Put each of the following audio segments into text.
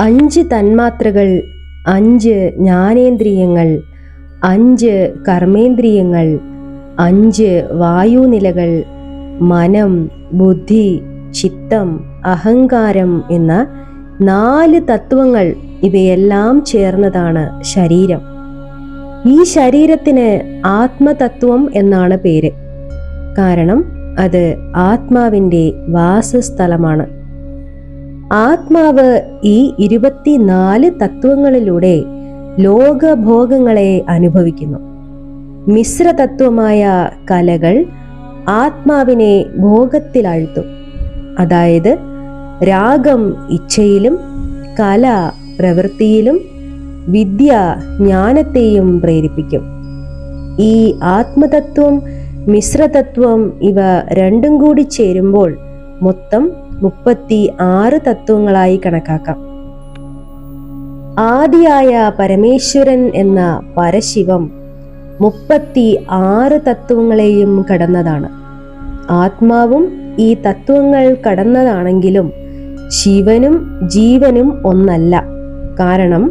അഞ്ച് തന്മാത്രകൾ അഞ്ച് ജ്ഞാനേന്ദ്രിയങ്ങൾ അഞ്ച് കർമ്മേന്ദ്രിയങ്ങൾ അഞ്ച് വായുനിലകൾ മനം ബുദ്ധി ചിത്തം അഹങ്കാരം എന്ന നാല് തത്വങ്ങൾ ഇവയെല്ലാം ചേർന്നതാണ് ശരീരം. ഈ ശരീരത്തിന് ആത്മതത്വം എന്നാണ് പേര്. കാരണം അത് ആത്മാവിന്റെ വാസസ്ഥലമാണ്. ആത്മാവ് ഈ ഇരുപത്തിനാല് തത്വങ്ങളിലൂടെ ലോകഭോഗങ്ങളെ അനുഭവിക്കുന്നു. മിശ്രതത്വമായ കലകൾ ആത്മാവിനെ ഭോഗത്തിലാഴ്ത്തും അതായത് രാഗം ഇച്ഛയിലും കല പ്രവൃത്തിയിലും വിദ്യ ജ്ഞാനത്തെയും പ്രേരിപ്പിക്കും. ഈ ആത്മതത്വം മിശ്രതത്വം ഇവ രണ്ടും കൂടി ചേരുമ്പോൾ മൊത്തം മുപ്പത്തി ആറ് തത്വങ്ങളായി കണക്കാക്കാം. ആദിയായ പരമേശ്വരൻ എന്ന പരശിവം മുപ്പത്തി ആറ് തത്വങ്ങളെയും കടന്നതാണ്. ആത്മാവും ഈ തത്വങ്ങൾ കടന്നതാണെങ്കിലും ശിവനും ജീവനും ഒന്നല്ല. കാരണം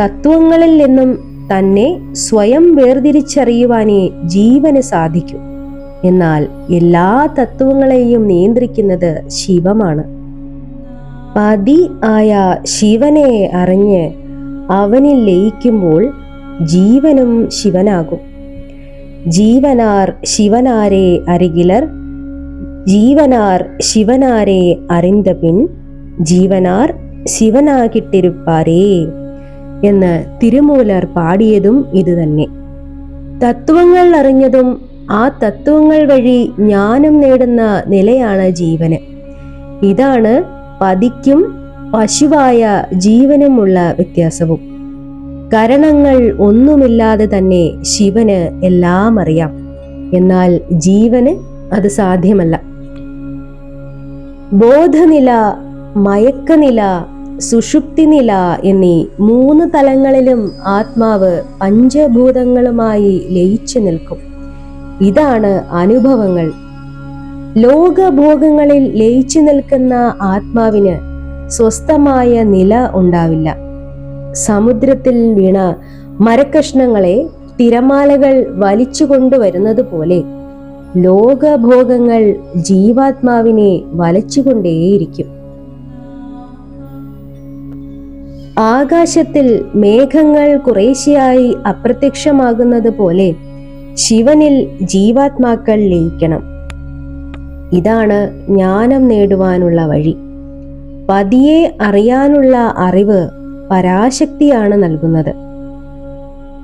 തത്വങ്ങളിൽ നിന്നും തന്നെ സ്വയം വേർതിരിച്ചറിയുവാനേ ജീവന് സാധിക്കൂ. എന്നാൽ എല്ലാ തത്വങ്ങളെയും നിയന്ത്രിക്കുന്നത് ശിവമാണ്. പതി ആയ ശിവനെ അറിഞ്ഞ് അവനിൽ ലയിക്കുമ്പോൾ ജീവനും ശിവനാകും. ജീവനാർ ശിവനാരെ അരികിലർ ജീവനാർ ശിവനാരെ അറിந்த പിൻ ജീവനാർ ശിവനാകിട്ടിരുപ്പാരേ എന്ന് തിരുമൂലർ പാടിയതും ഇതുതന്നെ. തത്വങ്ങൾ അറിഞ്ഞതും ആ തത്വങ്ങൾ വഴി ജ്ഞാനം നേടുന്ന നിലയാണ് ജീവന്. ഇതാണ് പതിക്കും പശുവായ ജീവനുമുള്ള വ്യത്യാസവും. കരണങ്ങൾ ഒന്നുമില്ലാതെ തന്നെ ശിവന് എല്ലാം അറിയാം. എന്നാൽ ജീവന് അത് സാധ്യമല്ല. ബോധനില മയക്കനില സുഷുപ്തിനില എന്നീ മൂന്ന് തലങ്ങളിലും ആത്മാവ് പഞ്ചഭൂതങ്ങളുമായി ലയിച്ചു നിൽക്കും. ഇതാണ് അനുഭവങ്ങൾ. ലോകഭോഗങ്ങളിൽ ലയിച്ചു നിൽക്കുന്ന ആത്മാവിന് സ്വസ്ഥമായ നില ഉണ്ടാവില്ല. സമുദ്രത്തിൽ വീണ മരക്കഷ്ണങ്ങളെ തിരമാലകൾ വലിച്ചു കൊണ്ടുവരുന്നത് പോലെ ലോകഭോഗങ്ങൾ ജീവാത്മാവിനെ വലച്ചുകൊണ്ടേയിരിക്കും. ആകാശത്തിൽ മേഘങ്ങൾ കുറേശ്ശെയായി അപ്രത്യക്ഷമാകുന്നത് പോലെ ശിവനിൽ ജീവാത്മാക്കൾ ലയിക്കണം. ഇതാണ് ജ്ഞാനം നേടുവാനുള്ള വഴി. പതിയെ അറിയാനുള്ള അറിവ് പരാശക്തിയാണ് നൽകുന്നത്.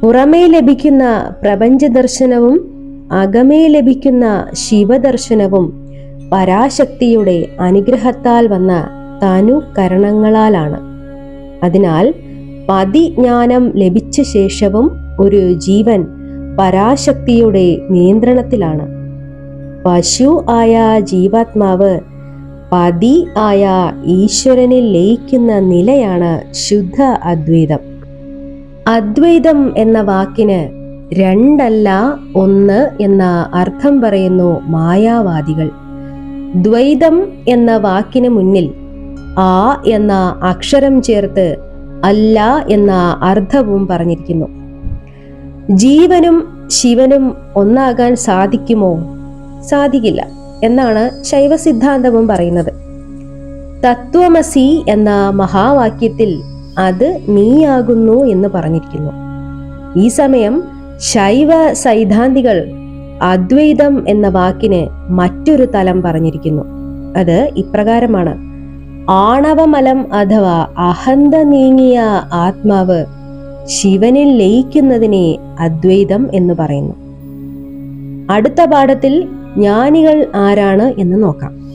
പുറമേ ലഭിക്കുന്ന പ്രപഞ്ച ദർശനവും അകമേ ലഭിക്കുന്ന ശിവദർശനവും പരാശക്തിയുടെ അനുഗ്രഹത്താൽ വന്ന തനുകരണങ്ങളാലാണ് അതിനാൽ പതിജ്ഞാനം ലഭിച്ച ശേഷവും ഒരു ജീവൻ പരാശക്തിയുടെ നിയന്ത്രണത്തിലാണ്. പശു ആയ ജീവാത്മാവ് പതി ആയ ഈശ്വരനിൽ ലയിക്കുന്ന നിലയാണ് ശുദ്ധ അദ്വൈതം. അദ്വൈതം എന്ന വാക്കിന് രണ്ടല്ല ഒന്ന് എന്ന അർത്ഥം പറയുന്നു മായാവാദികൾ. ദ്വൈതം എന്ന വാക്കിന് മുന്നിൽ ആ എന്ന അക്ഷരം ചേർത്ത് അല്ല എന്ന അർത്ഥവും പറഞ്ഞിരിക്കുന്നു. ജീവനും ശിവനും ഒന്നാകാൻ സാധിക്കുമോ? സാധിക്കില്ല എന്നാണ് ശൈവ സിദ്ധാന്തവും പറയുന്നത്. തത്വമസി എന്ന മഹാവാക്യത്തിൽ അത് നീയാകുന്നു എന്ന് പറഞ്ഞിരിക്കുന്നു. ഈ സമയം ശൈവ സൈദ്ധാന്തികൾ അദ്വൈതം എന്ന വാക്കിന് മറ്റൊരു തലം പറഞ്ഞിരിക്കുന്നു. അത് ഇപ്രകാരമാണ്. ആണവമലം അഥവാ അഹന്ത നീങ്ങിയ ആത്മാവ് ശിവനിൽ ലയിക്കുന്നതിനെ അദ്വൈതം എന്ന് പറയുന്നു. അടുത്ത പാഠത്തിൽ ജ്ഞാനികൾ ആരാണ് എന്ന് നോക്കാം.